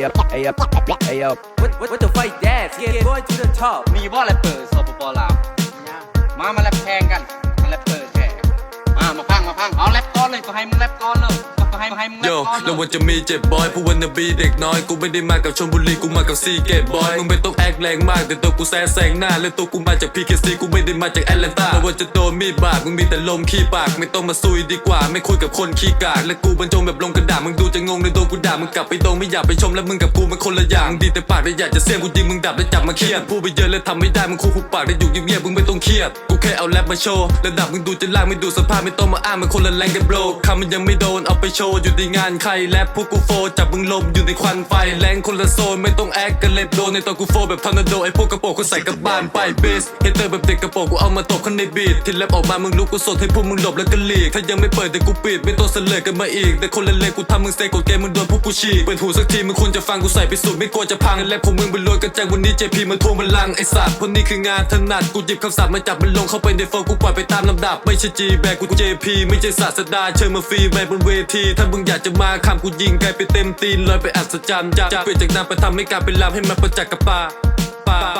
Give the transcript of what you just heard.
Hey yo, What, what, what the fight that? Yeah, going to the top. มีบ่แรปเปอร์สปปลาวมามาแรปแข่งกันมาแรปเปอร์แข่งมามาพังมาพังเอาแรปก้อนเลยก็ให้มึงแรปก้อนเลย ให้ให้มึงแรโยปก้อนเลแล้ววันยจะมีเจ็บบอยผู้วันนบีเด็กน้อย กูไม่ได้มากับชนบุรีกูมากับซีเกตบอยมึงไม่ต้องแอคแรงมากแต่ตัวกูแซ่แซงหน้า และตัวกูมาจากพีเคซีกูไม่ได้มาจากแอตแลนตาแล้ววันจะโดนมีดบาดมึงมีแต่ลมขี้ปาก ไม่ต้องมาซุยดีกว่า ไม่คุยกับคนขี้กากและกูบรรจงแบบลงกระดาษมึงดูจะงงในโดนกูด่ามึงกลับไปตรงไม่อยากไปชมแล้วมึงกับกูมันคนละอย่างมึงดีแต่ปากแต่อยากจะเสียงกูยิงมึงดับแล้วจับมาเครียดพูดไปเยอะแล้วทำไม่ได้มึงคู่หุบปากได้อยู่เงียบๆมึงไม่ต้องเครียดกูแค่เอาแรปมาโชว์ระดับมึงดูจะล่างไม่ดูสภาพไม่ต้องมาอ้างมันคนละแรงกันโบรคำมันยังไม่โดนเอาไปโชว์อยู่ในงานใครแรปพวกกูโฟจับมึงลมอยู่ในควันไฟแรงคนละโซนไม่ต้องแอคกันเล็บโดนในตอนกูโฟแบบทอร์นาโดไอพวกกระโปงกูใส่กลับบ้านไปเบสเฮเตอร์แบบเด็กกระโปงกูเอามาตบข้างในบีทที่แรปออกมามึงรู้กูสดให้พวกมึงหลบแล้วก็หลีกถ้ายังไม่เปิดแต่กูปิดไม่ต้องเสลยกันมาอีกแต่คนละเลกกูทำมึงเซกดเกมมึงโดนพวกกูฉีกเปิดหูสักทีมึงควรจะฟังกูใส่ไปสุดไม่กลัวจะพังแรปของมึงเป็นรวยกระจายวันนี้เจพีมันทวงบัลลังไอสัตว์พนี่คืองานถนัดกูหยิบคำศัพท์มาจับมันลงเข้าไปในโฟกูปล่อยไปตามลำดับไม่ใช่จีแบกกูเจพีไม่ใช่ศาสดาเชิญมาฟรีไปบนเวทีถ้ามึงอยากจะมาคำกูยิงไกลไปเต็มตีนลอยไปอัศจรรย์จากเปลี่ยนจากนามไปทำให้การเป็นลามให้มันประจักษ์กับปาปาปา